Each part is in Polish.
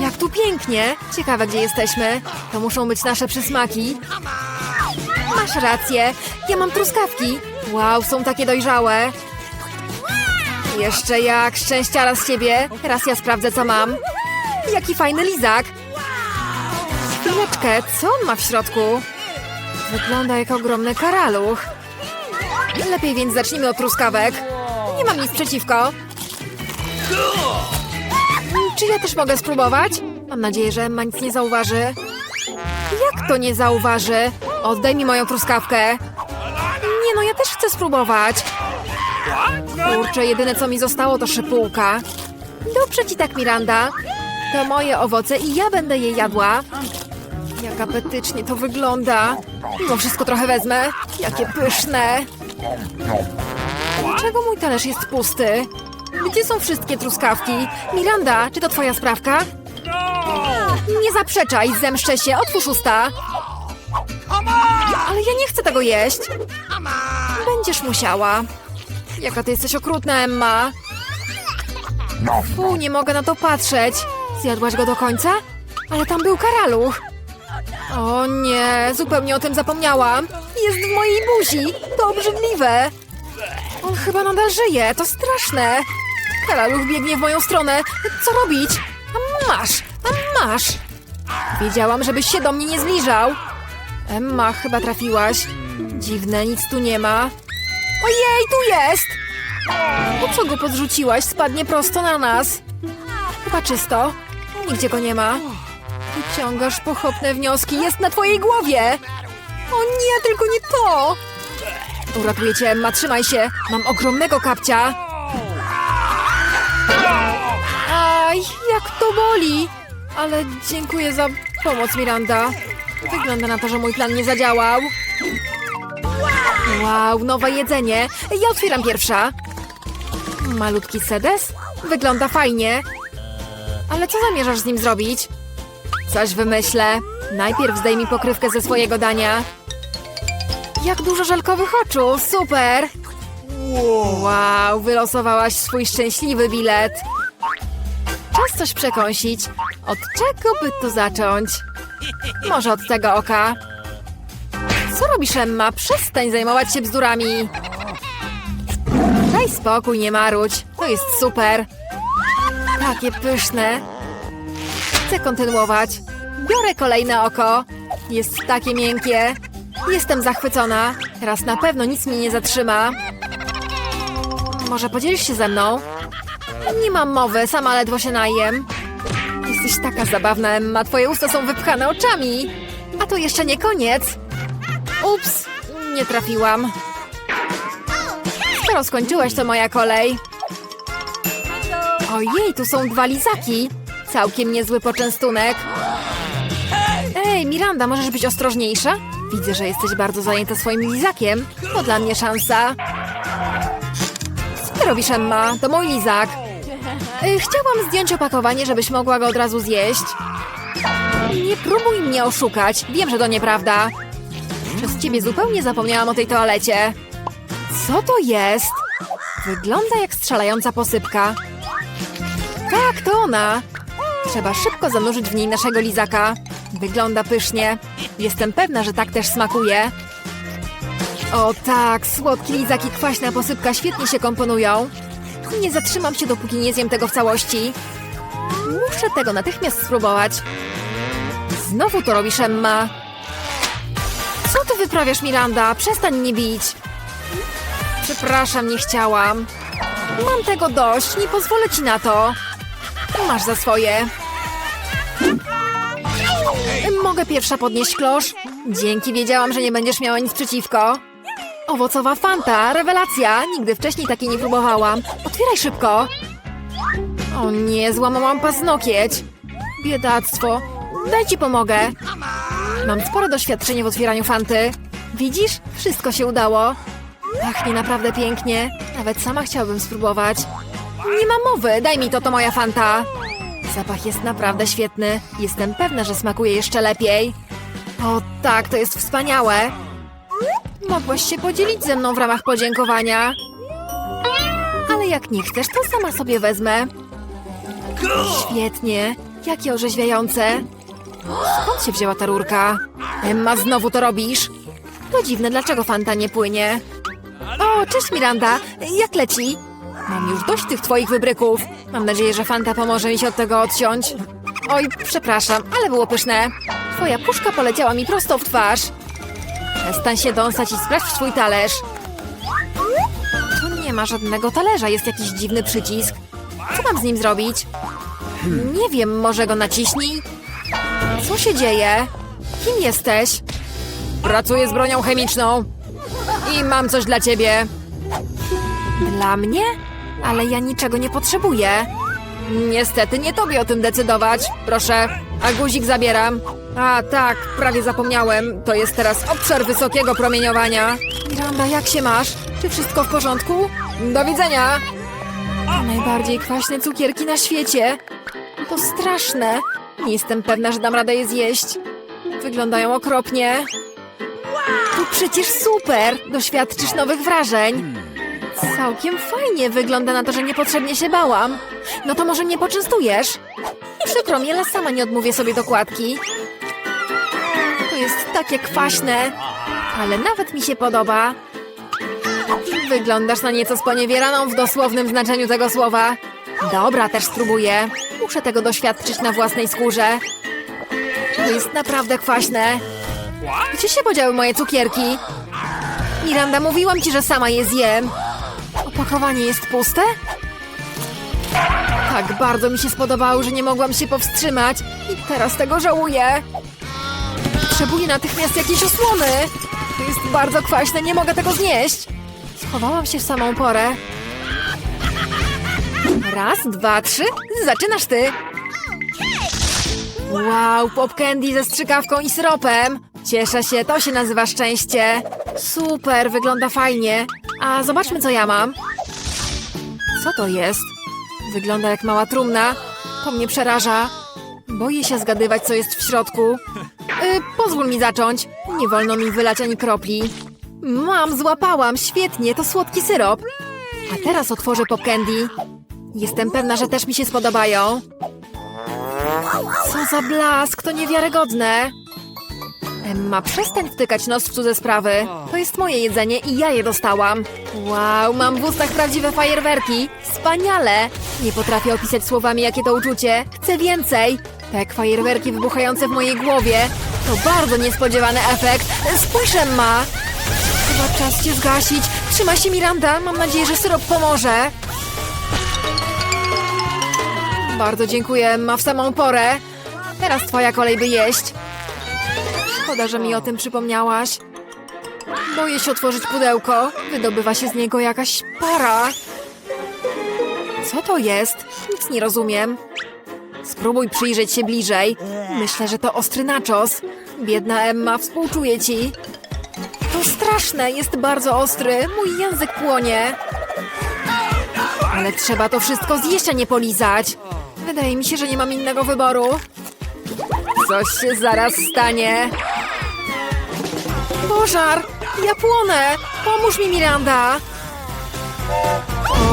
Jak tu pięknie! Ciekawe, gdzie jesteśmy. To muszą być nasze przysmaki. Masz rację. Ja mam truskawki. Wow, są takie dojrzałe. Jeszcze jak szczęściara z ciebie. Teraz ja sprawdzę, co mam. Jaki fajny lizak. Chwileczkę, co on ma w środku? Wygląda jak ogromny karaluch. Lepiej więc zacznijmy od truskawek. Nie mam nic przeciwko. Czy ja też mogę spróbować? Mam nadzieję, że Emma nic nie zauważy. Jak to nie zauważy? Oddaj mi moją truskawkę. Nie no, ja też chcę spróbować. Kurczę, jedyne co mi zostało to szypułka. Dobrze ci tak, Miranda. To moje owoce i ja będę je jadła. Jak apetycznie to wygląda. Mimo wszystko trochę wezmę. Jakie pyszne. Dlaczego mój talerz jest pusty? Gdzie są wszystkie truskawki? Miranda, czy to twoja sprawka? Nie zaprzeczaj, zemszczę się, otwórz usta. Ale ja nie chcę tego jeść. Będziesz musiała. Jaka ty jesteś okrutna, Emma. Fu, nie mogę na to patrzeć. Zjadłaś go do końca? Ale tam był karaluch. O nie, zupełnie o tym zapomniałam. Jest w mojej buzi. To obrzydliwe. On chyba nadal żyje, to straszne. Karaluch biegnie w moją stronę. Co robić? Masz, masz. Wiedziałam, żebyś się do mnie nie zbliżał. Emma, chyba trafiłaś. Dziwne, nic tu nie ma. Ojej, tu jest! Po co go podrzuciłaś? Spadnie prosto na nas. Chyba czysto. Nigdzie go nie ma. Wyciągasz pochopne wnioski. Jest na twojej głowie! O nie, tylko nie to! Uratuję cię, Emma, trzymaj się. Mam ogromnego kapcia. Aj, jak to boli! Ale dziękuję za pomoc, Miranda. Wygląda na to, że mój plan nie zadziałał. Wow, nowe jedzenie. Ja otwieram pierwsza. Malutki sedes? Wygląda fajnie. Ale co zamierzasz z nim zrobić? Coś wymyślę. Najpierw zdejmij pokrywkę ze swojego dania. Jak dużo żelkowych oczu! Super! Wow, wylosowałaś swój szczęśliwy bilet. Czas coś przekąsić. Od czego by tu zacząć? Może od tego oka. Co robisz, Emma? Przestań zajmować się bzdurami. Daj spokój, nie marudź. To jest super. Takie pyszne. Chcę kontynuować. Biorę kolejne oko. Jest takie miękkie. Jestem zachwycona. Teraz na pewno nic mnie nie zatrzyma. Może podzielisz się ze mną? Nie mam mowy, sama ledwo się najem. Jesteś taka zabawna, Emma. Twoje usta są wypchane oczami. A to jeszcze nie koniec. Ups, nie trafiłam. Skoro skończyłeś, to moja kolej. Ojej, tu są dwa lizaki. Całkiem niezły poczęstunek. Ej, Miranda, możesz być ostrożniejsza? Widzę, że jesteś bardzo zajęta swoim lizakiem. To dla mnie szansa. Robisz, Emma? To mój lizak. Y, Chciałam zdjąć opakowanie, żebyś mogła go od razu zjeść. Nie próbuj mnie oszukać. Wiem, że to nieprawda. Przez ciebie zupełnie zapomniałam o tej toalecie. Co to jest? Wygląda jak strzelająca posypka. Tak, to ona. Trzeba szybko zanurzyć w niej naszego lizaka. Wygląda pysznie. Jestem pewna, że tak też smakuje. O tak, słodki lizak i kwaśna posypka świetnie się komponują. Nie zatrzymam się, dopóki nie zjem tego w całości. Muszę tego natychmiast spróbować. Znowu to robisz, Emma. Co ty wyprawiasz, Miranda? Przestań mnie bić. Przepraszam, nie chciałam. Mam tego dość, nie pozwolę ci na to. Masz za swoje. Mogę pierwsza podnieść klosz? Dzięki, wiedziałam, że nie będziesz miała nic przeciwko. Owocowa fanta, rewelacja! Nigdy wcześniej takiej nie próbowałam. Otwieraj szybko! O nie, złamałam paznokieć. Biedactwo. Daj ci pomogę. Mam spore doświadczenie w otwieraniu fanty. Widzisz? Wszystko się udało. Pachnie naprawdę pięknie. Nawet sama chciałabym spróbować. Nie ma mowy, daj mi to, to moja fanta. Zapach jest naprawdę świetny. Jestem pewna, że smakuje jeszcze lepiej. O tak, to jest wspaniałe. Mogłaś się podzielić ze mną w ramach podziękowania. Ale jak nie chcesz, to sama sobie wezmę. Świetnie. Jakie orzeźwiające. Skąd się wzięła ta rurka? Emma, znowu to robisz? To dziwne, dlaczego Fanta nie płynie? O, cześć Miranda. Jak leci? Mam już dość tych twoich wybryków. Mam nadzieję, że Fanta pomoże mi się od tego odciąć. Oj, przepraszam, ale było pyszne. Twoja puszka poleciała mi prosto w twarz. Przestań się dąsać i sprawdź swój talerz. Tu nie ma żadnego talerza, jest jakiś dziwny przycisk. Co mam z nim zrobić? Nie wiem, może go naciśnij? Co się dzieje? Kim jesteś? Pracuję z bronią chemiczną. I mam coś dla ciebie. Dla mnie? Ale ja niczego nie potrzebuję. Niestety nie tobie o tym decydować. Proszę, a guzik zabieram. A tak, prawie zapomniałem. To jest teraz obszar wysokiego promieniowania. Miranda, jak się masz? Czy wszystko w porządku? Do widzenia! To najbardziej kwaśne cukierki na świecie. To straszne. Nie jestem pewna, że dam radę je zjeść. Wyglądają okropnie. To przecież super! Doświadczysz nowych wrażeń. Całkiem fajnie. Wygląda na to, że niepotrzebnie się bałam. No to może mnie poczęstujesz? Przykro mi, ale sama nie odmówię sobie dokładki. Takie kwaśne, ale nawet mi się podoba. Wyglądasz na nieco sponiewieraną w dosłownym znaczeniu tego słowa. Dobra, też spróbuję. Muszę tego doświadczyć na własnej skórze. To jest naprawdę kwaśne. Gdzie się podziały moje cukierki? Miranda, mówiłam ci, że sama je zjem. Opakowanie jest puste? Tak bardzo mi się spodobało, że nie mogłam się powstrzymać. I teraz tego żałuję. Potrzebuję natychmiast jakiejś osłony. To jest bardzo kwaśne, nie mogę tego znieść. Schowałam się w samą porę. Raz, dwa, trzy. Zaczynasz ty. Wow, pop candy ze strzykawką i syropem. Cieszę się, to się nazywa szczęście. Super, wygląda fajnie. A zobaczmy, co ja mam. Co to jest? Wygląda jak mała trumna. To mnie przeraża. Boję się zgadywać, co jest w środku. Yy, pozwól mi zacząć. Nie wolno mi wylać ani kropli. Mam, złapałam. Świetnie, to słodki syrop. A teraz otworzę pop candy. Jestem pewna, że też mi się spodobają. Co za blask, to niewiarygodne. Emma, przestań wtykać nos w cudze sprawy. To jest moje jedzenie i ja je dostałam. Wow, mam w ustach prawdziwe fajerwerki. Wspaniale! Nie potrafię opisać słowami, jakie to uczucie. Chcę więcej. Tak, fajerwerki wybuchające w mojej głowie. To bardzo niespodziewany efekt. Spójrz, Emma! Chyba czas cię zgasić. Trzymaj się, Miranda. Mam nadzieję, że syrop pomoże. Bardzo dziękuję, Emma, w samą porę. Teraz twoja kolej, by jeść. Szkoda, że mi o tym przypomniałaś. Boję się otworzyć pudełko. Wydobywa się z niego jakaś para. Co to jest? Nic nie rozumiem. Spróbuj przyjrzeć się bliżej. Myślę, że to ostry nachos. Biedna Emma, współczuję ci. To straszne, jest bardzo ostry. Mój język płonie. Ale trzeba to wszystko zjeść, a nie polizać. Wydaje mi się, że nie mam innego wyboru. Coś się zaraz stanie. Pożar! Ja płonę! Pomóż mi, Miranda!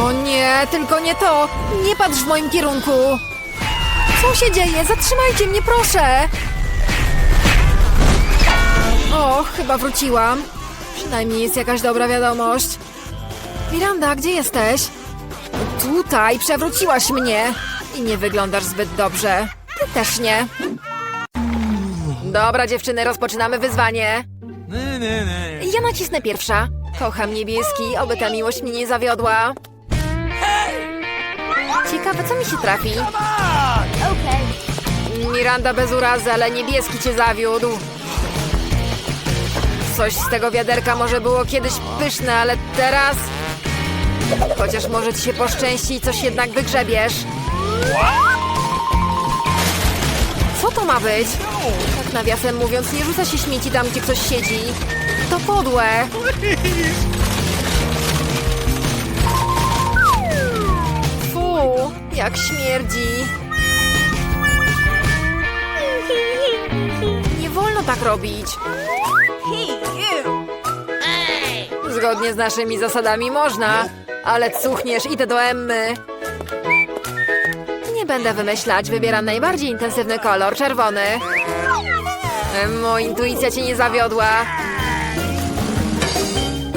O nie, tylko nie to! Nie patrz w moim kierunku! Co się dzieje? Zatrzymajcie mnie, proszę! O, chyba wróciłam. Przynajmniej jest jakaś dobra wiadomość. Miranda, gdzie jesteś? Tutaj, przewróciłaś mnie. I nie wyglądasz zbyt dobrze. Ty też nie. Dobra, dziewczyny, rozpoczynamy wyzwanie. Ja nacisnę pierwsza. Kocham niebieski, oby ta miłość mnie nie zawiodła. Ciekawe, co mi się trafi. Miranda bez urazy, ale niebieski cię zawiódł. Coś z tego wiaderka może było kiedyś pyszne, ale teraz... Chociaż może ci się poszczęści i coś jednak wygrzebiesz. Co to ma być? Tak nawiasem mówiąc, nie rzuca się śmieci tam, gdzie ktoś siedzi. To podłe. Fu, jak śmierdzi. Tak robić. Zgodnie z naszymi zasadami można, ale cuchniesz, idę do Emmy. Nie będę wymyślać, wybieram najbardziej intensywny kolor, czerwony. Moja intuicja cię nie zawiodła.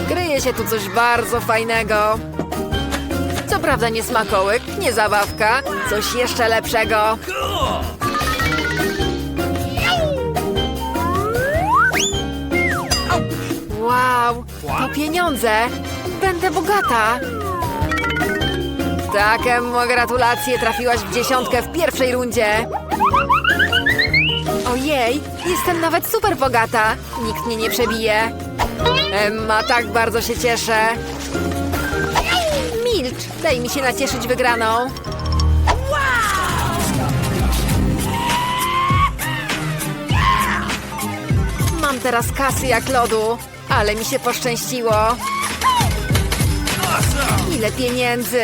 Kryje się tu coś bardzo fajnego. Co prawda nie smakołyk, nie zabawka, coś jeszcze lepszego. Wow, to pieniądze! Będę bogata! Tak, Emmo, gratulacje, trafiłaś w dziesiątkę w pierwszej rundzie. Ojej, jestem nawet super bogata. Nikt mnie nie przebije. Emma, tak bardzo się cieszę. Milcz, daj mi się nacieszyć wygraną. Mam teraz kasy jak lodu, ale mi się poszczęściło. Ile pieniędzy!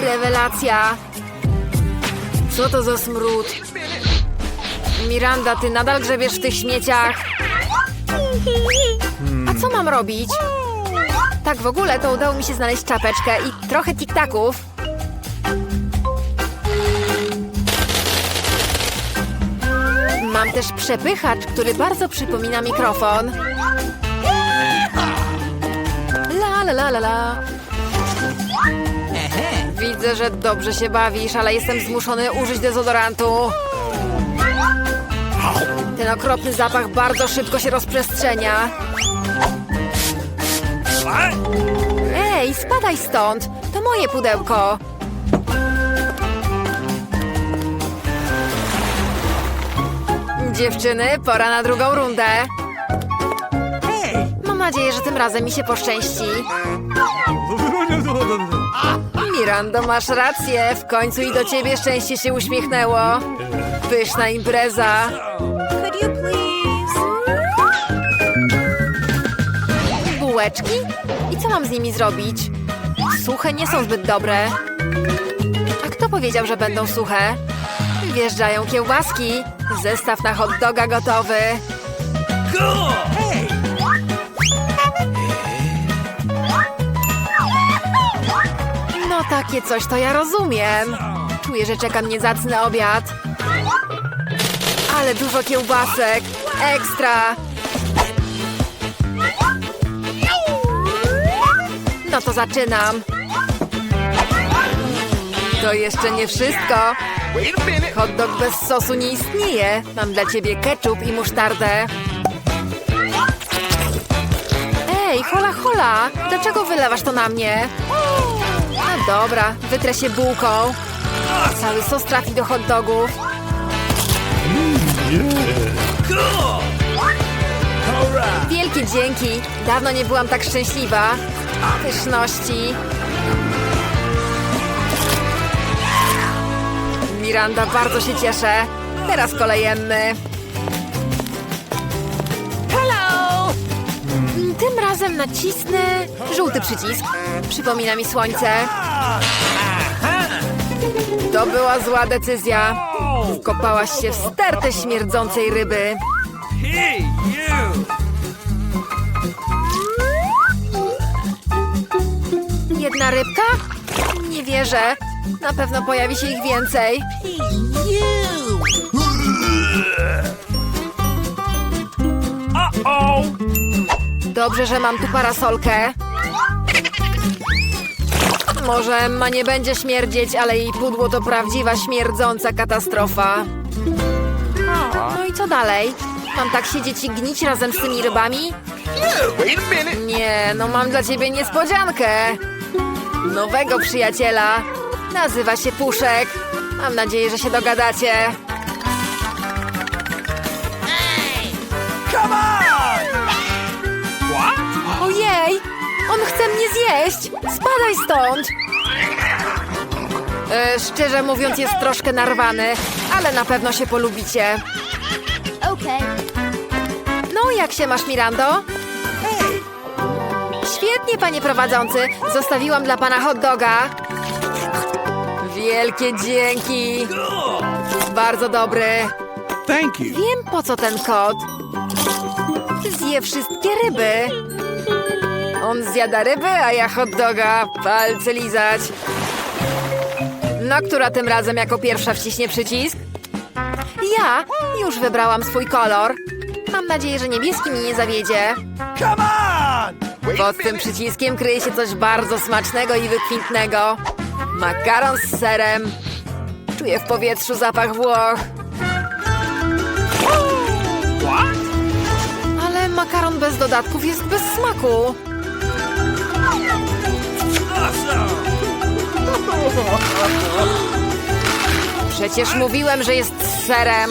Rewelacja! Co to za smród? Miranda, ty nadal grzebiesz w tych śmieciach? A co mam robić? Tak w ogóle to udało mi się znaleźć czapeczkę i trochę tiktaków. Mam też przepychacz, który bardzo przypomina mikrofon. La la la la. Widzę, że dobrze się bawisz, ale jestem zmuszony użyć dezodorantu. Ten okropny zapach bardzo szybko się rozprzestrzenia. Ej, spadaj stąd! To moje pudełko. Dziewczyny, pora na drugą rundę. Mam nadzieję, że tym razem mi się poszczęści. Mirando, masz rację. W końcu i do ciebie szczęście się uśmiechnęło. Pyszna impreza. Bułeczki? I co mam z nimi zrobić? Suche nie są zbyt dobre. A kto powiedział, że będą suche? Wjeżdżają kiełbaski. Zestaw na hot doga gotowy. Takie coś to ja rozumiem. Czuję, że czeka mnie zacny obiad. Ale dużo kiełbasek. Ekstra. No to zaczynam. To jeszcze nie wszystko. Hot dog bez sosu nie istnieje. Mam dla ciebie ketchup i musztardę. Ej, hola hola! Dlaczego wylewasz to na mnie? Dobra, wytrę się bułką. Cały sos trafi do hot dogów. Wielkie dzięki! Dawno nie byłam tak szczęśliwa. Pyszności. Miranda, bardzo się cieszę. Teraz kolejemy. Razem nacisnę żółty przycisk. Przypomina mi słońce. To była zła decyzja. Wkopałaś się w stertę śmierdzącej ryby. Jedna rybka? Nie wierzę. Na pewno pojawi się ich więcej. Dobrze, że mam tu parasolkę. Może Emma nie będzie śmierdzieć, ale jej pudło to prawdziwa śmierdząca katastrofa. No i co dalej? Mam tak siedzieć i gnić razem z tymi rybami? Nie, no mam dla ciebie niespodziankę. Nowego przyjaciela. Nazywa się Puszek. Mam nadzieję, że się dogadacie. Come on. On chce mnie zjeść! Spadaj stąd! E, szczerze mówiąc, jest troszkę narwany, ale na pewno się polubicie. Okay. No, jak się masz, Mirando? Świetnie, panie prowadzący. Zostawiłam dla pana hot doga. Wielkie dzięki. Bardzo dobry. Thank you. Wiem, po co ten kot. Zje wszystkie ryby. On zjada ryby, a ja hot doga. Palce lizać. No, która tym razem jako pierwsza wciśnie przycisk? Ja już wybrałam swój kolor. Mam nadzieję, że niebieski mnie nie zawiedzie. Come on! Pod tym przyciskiem kryje się coś bardzo smacznego i wykwintnego. Makaron z serem. Czuję w powietrzu zapach Włoch. Ale makaron bez dodatków jest bez smaku. Przecież mówiłem, że jest serem.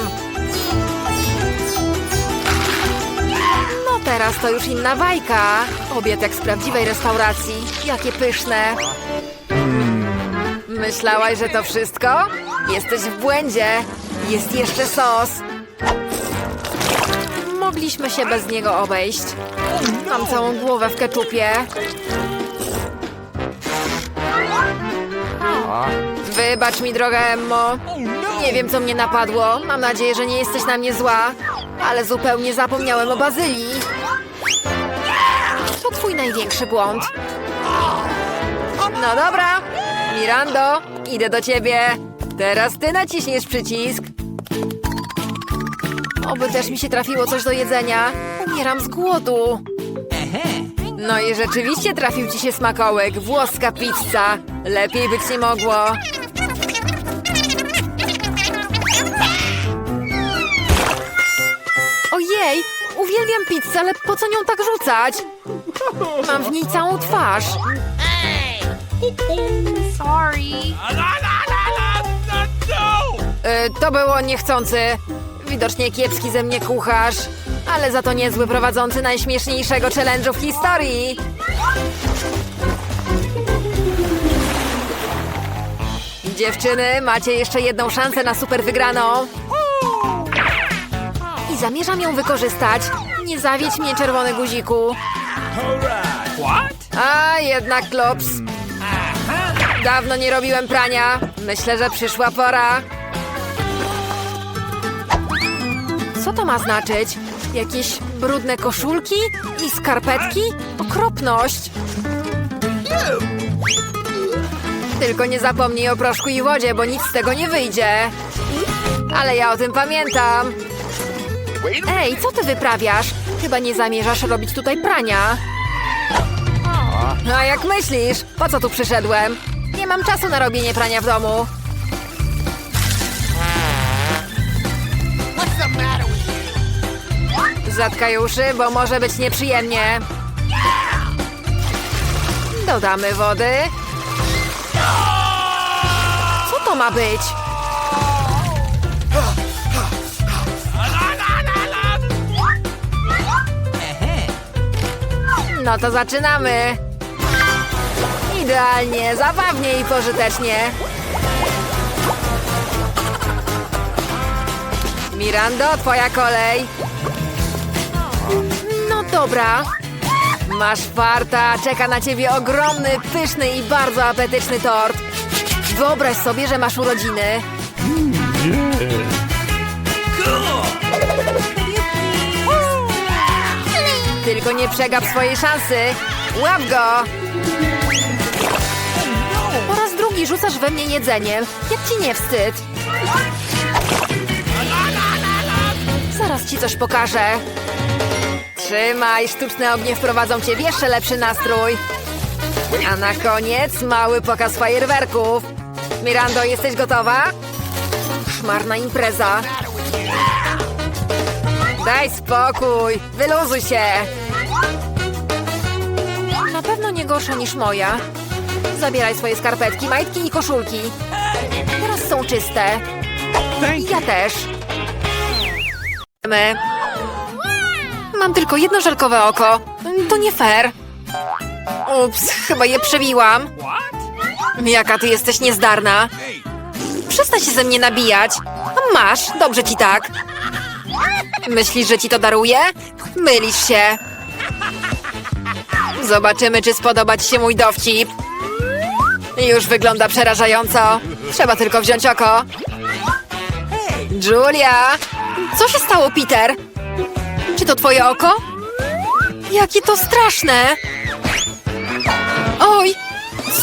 No teraz to już inna bajka. Obiad jak z prawdziwej restauracji. Jakie pyszne. Myślałaś, że to wszystko? Jesteś w błędzie. Jest jeszcze sos. Mogliśmy się bez niego obejść. Mam całą głowę w keczupie. Wybacz mi, droga Emmo. Nie wiem, co mnie napadło. Mam nadzieję, że nie jesteś na mnie zła. Ale zupełnie zapomniałem o bazylii. To twój największy błąd. No dobra. Mirando, idę do ciebie. Teraz ty naciśniesz przycisk. Oby też mi się trafiło coś do jedzenia. Umieram z głodu. No i rzeczywiście trafił ci się smakołek. Włoska pizza. Lepiej być nie mogło. Ojej, uwielbiam pizzę, ale po co nią tak rzucać? Mam w niej całą twarz. Sorry. Y, to było niechcący. Widocznie kiepski ze mnie kucharz. Ale za to niezły prowadzący najśmieszniejszego challenge'u w historii. Dziewczyny, macie jeszcze jedną szansę na super wygraną. I zamierzam ją wykorzystać. Nie zawiedź mnie, czerwony guziku. A, jednak klops. Dawno nie robiłem prania. Myślę, że przyszła pora. Co to ma znaczyć? Jakieś brudne koszulki i skarpetki? Okropność! Tylko nie zapomnij o proszku i wodzie, bo nic z tego nie wyjdzie. Ale ja o tym pamiętam. Ej, co ty wyprawiasz? Chyba nie zamierzasz robić tutaj prania. A jak myślisz? Po co tu przyszedłem? Nie mam czasu na robienie prania w domu. With you? Zatkaj uszy, bo może być nieprzyjemnie. Dodamy wody. Co to ma być? No to zaczynamy. Idealnie, zabawnie i pożytecznie. Mirando, twoja kolej. No dobra. Masz farta, czeka na ciebie ogromny, pyszny i bardzo apetyczny tort. Wyobraź sobie, że masz urodziny. Tylko nie przegap swojej szansy. Łap go! Po raz drugi rzucasz we mnie jedzeniem. Jak ci nie wstyd? Zaraz ci coś pokażę. Trzymaj, sztuczne ognie wprowadzą cię w jeszcze lepszy nastrój. A na koniec mały pokaz fajerwerków. Mirando, jesteś gotowa? Szmarna impreza. Daj spokój, wyluzuj się. Na pewno nie gorsza niż moja. Zabieraj swoje skarpetki, majtki i koszulki. Teraz są czyste. Ja też. My. Mam tylko jedno żelkowe oko. To nie fair. Ups, chyba je przebiłam. Jaka ty jesteś niezdarna. Przestań się ze mnie nabijać. Masz, dobrze ci tak. Myślisz, że ci to daruję? Mylisz się. Zobaczymy, czy spodoba ci się mój dowcip. Już wygląda przerażająco. Trzeba tylko wziąć oko. Julia! Co się stało, Peter? To twoje oko? Jakie to straszne! Oj!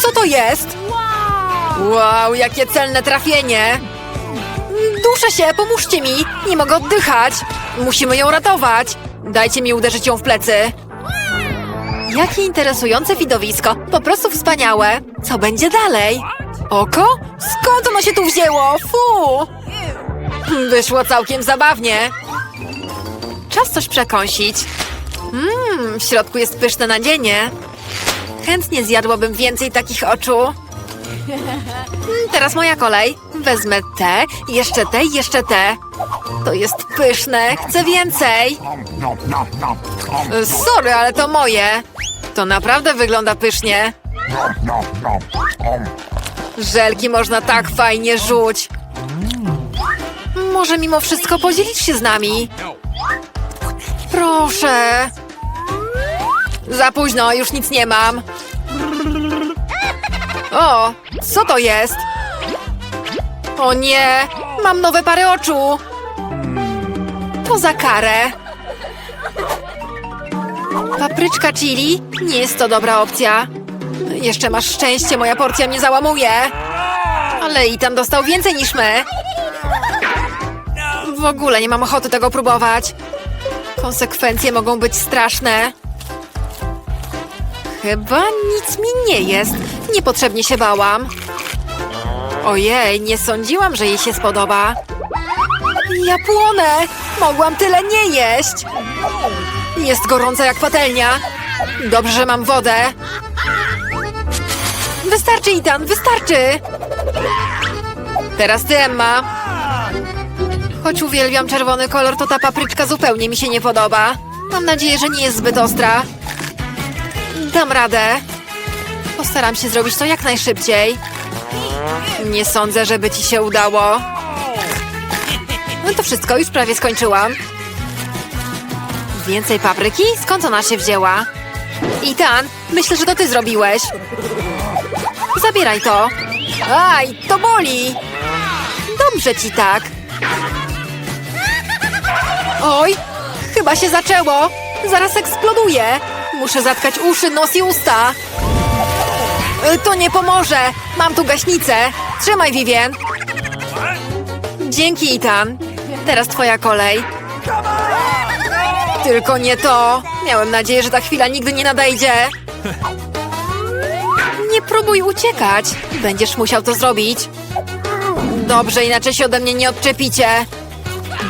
Co to jest? Wow, jakie celne trafienie! Duszę się, pomóżcie mi! Nie mogę oddychać! Musimy ją ratować! Dajcie mi uderzyć ją w plecy! Jakie interesujące widowisko! Po prostu wspaniałe! Co będzie dalej? Oko? Skąd ono się tu wzięło? Fu! Wyszło całkiem zabawnie. Czas coś przekąsić. Mmm, w środku jest pyszne nadzienie. Chętnie zjadłabym więcej takich oczu. Mm, Teraz moja kolej. Wezmę te, jeszcze te jeszcze te. To jest pyszne, chcę więcej. Sorry, ale to moje. To naprawdę wygląda pysznie. Żelki można tak fajnie rzuć. Może mimo wszystko podzielić się z nami? Proszę. Za późno, już nic nie mam. O, co to jest? O nie, mam nowe pary oczu. To za karę. Papryczka chili? Nie jest to dobra opcja. Jeszcze masz szczęście, moja porcja mnie załamuje. Ale i tam dostał więcej niż my. W ogóle nie mam ochoty tego próbować. Konsekwencje mogą być straszne. Chyba nic mi nie jest. Niepotrzebnie się bałam. Ojej, nie sądziłam, że jej się spodoba. Ja płonę! Mogłam tyle nie jeść! Jest gorąca jak patelnia. Dobrze, że mam wodę. Wystarczy, Itan, wystarczy! Teraz ty, Emma. Choć uwielbiam czerwony kolor, to ta papryczka zupełnie mi się nie podoba. Mam nadzieję, że nie jest zbyt ostra. Dam radę. Postaram się zrobić to jak najszybciej. Nie sądzę, żeby ci się udało. No to wszystko, już prawie skończyłam. Więcej papryki? Skąd ona się wzięła? Itan, myślę, że to ty zrobiłeś. Zabieraj to. Aj, to boli. Dobrze ci tak. Oj, chyba się zaczęło. Zaraz eksploduje. Muszę zatkać uszy, nos i usta. Y, To nie pomoże. Mam tu gaśnicę. Trzymaj, Vivien. Dzięki, Itan. Teraz twoja kolej. Tylko nie to. Miałem nadzieję, że ta chwila nigdy nie nadejdzie. Nie próbuj uciekać. Będziesz musiał to zrobić. Dobrze, inaczej się ode mnie nie odczepicie.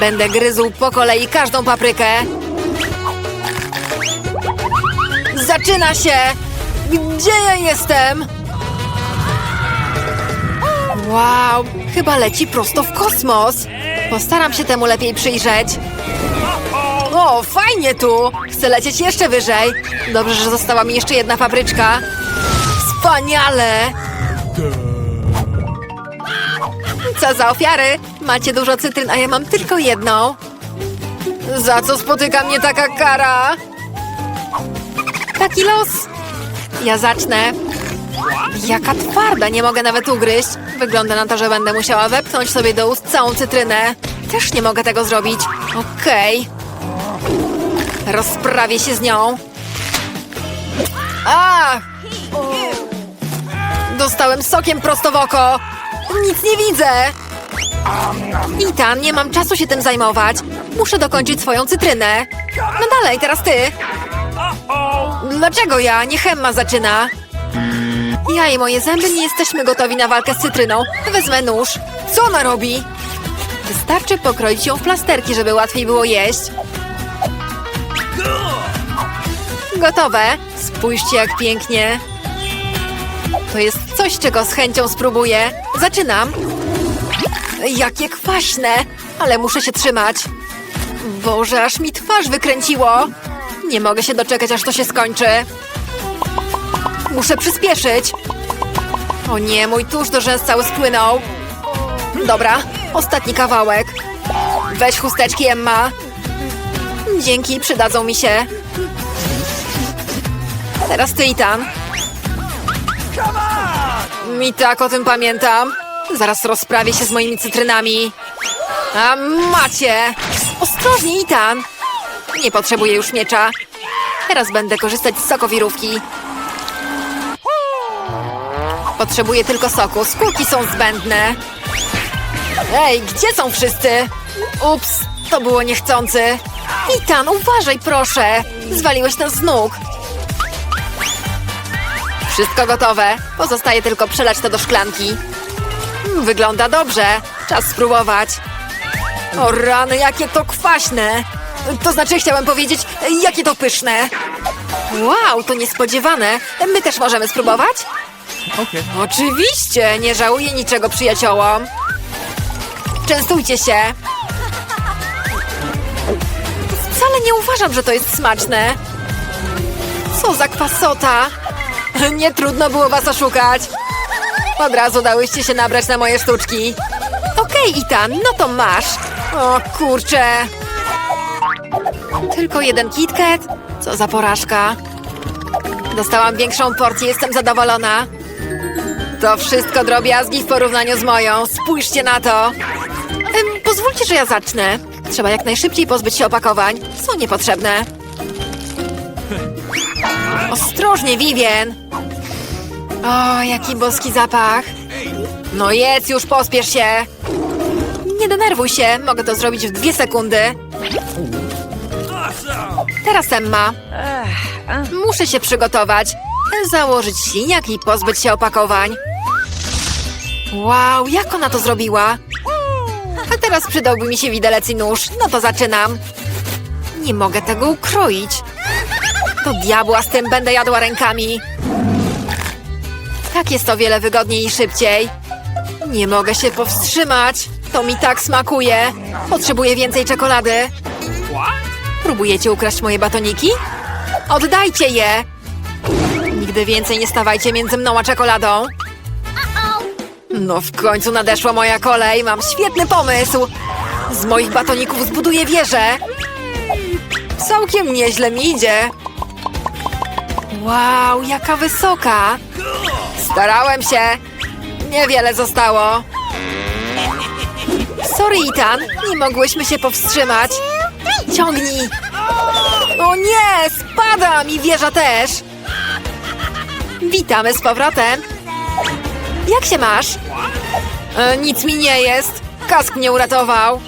Będę gryzł po kolei każdą paprykę. Zaczyna się! Gdzie ja jestem? Wow, chyba leci prosto w kosmos. Postaram się temu lepiej przyjrzeć. O, fajnie tu! Chcę lecieć jeszcze wyżej. Dobrze, że została mi jeszcze jedna papryczka. Wspaniale! Co za ofiary? Macie dużo cytryn, a ja mam tylko jedną. Za co spotyka mnie taka kara? Taki los. Ja zacznę. Jaka twarda, nie mogę nawet ugryźć. Wygląda na to, że będę musiała wepchnąć sobie do ust całą cytrynę. Też nie mogę tego zrobić. Okej. Rozprawię się z nią. A! Dostałem sokiem prosto w oko. Nic nie widzę. Itan, nie mam czasu się tym zajmować. Muszę dokończyć swoją cytrynę. No dalej, teraz ty. Dlaczego ja? Nie Hemma zaczyna. Ja i moje zęby nie jesteśmy gotowi na walkę z cytryną. Wezmę nóż. Co ona robi? Wystarczy pokroić ją w plasterki, żeby łatwiej było jeść. Gotowe. Spójrzcie, jak pięknie. To jest coś, czego z chęcią spróbuję. Zaczynam. Jakie kwaśne, ale muszę się trzymać. Boże, aż mi twarz wykręciło. Nie mogę się doczekać, aż to się skończy. Muszę przyspieszyć. O nie, mój tusz do rzęs cały spłynął. Dobra, ostatni kawałek. Weź chusteczki, Emma. Dzięki, przydadzą mi się. Teraz ty, Mi tak o tym pamiętam. Zaraz rozprawię się z moimi cytrynami. A macie! Ostrożnie, Itan! Nie potrzebuję już miecza. Teraz będę korzystać z sokowirówki. Potrzebuję tylko soku. Skórki są zbędne. Ej, gdzie są wszyscy? Ups, to było niechcący. Itan, uważaj proszę. Zwaliłeś nas z nóg. Wszystko gotowe. Pozostaje tylko przelać to do szklanki. Mm, Wygląda dobrze. Czas spróbować. O rany, jakie to kwaśne. To znaczy, chciałem powiedzieć, jakie to pyszne. Wow, to niespodziewane. My też możemy spróbować? Okay. Oczywiście, nie żałuję niczego przyjaciołom. Częstujcie się. Wcale nie uważam, że to jest smaczne. Co za kwasota. Nie trudno było was oszukać. Od razu dałyście się nabrać na moje sztuczki. Okej, Itan, no to masz. O kurczę. Tylko jeden KitKat? Co za porażka. Dostałam większą porcję, jestem zadowolona. To wszystko drobiazgi w porównaniu z moją. Spójrzcie na to. Pozwólcie, że ja zacznę. Trzeba jak najszybciej pozbyć się opakowań. Są niepotrzebne. Ostrożnie, Vivien. O, jaki boski zapach. No jedz już, pospiesz się. Nie denerwuj się, mogę to zrobić w dwie sekundy. Teraz Emma. Muszę się przygotować. Założyć siniak i pozbyć się opakowań. Wow, jak ona to zrobiła? A teraz przydałby mi się widelec i nóż. No to zaczynam. Nie mogę tego ukroić. To diabła z tym będę jadła rękami. Tak jest o wiele wygodniej i szybciej. Nie mogę się powstrzymać. To mi tak smakuje. Potrzebuję więcej czekolady. Próbujecie ukraść moje batoniki? Oddajcie je! Nigdy więcej nie stawajcie między mną a czekoladą. No w końcu nadeszła moja kolej. Mam świetny pomysł. Z moich batoników zbuduję wieżę. Całkiem nieźle mi idzie. Wow, jaka wysoka. Starałem się. Niewiele zostało. Sorry, Ethan. Nie mogłyśmy się powstrzymać. Ciągnij. O nie, spadam i wieża też. Witamy z powrotem. Jak się masz? E, nic mi nie jest. Kask mnie uratował.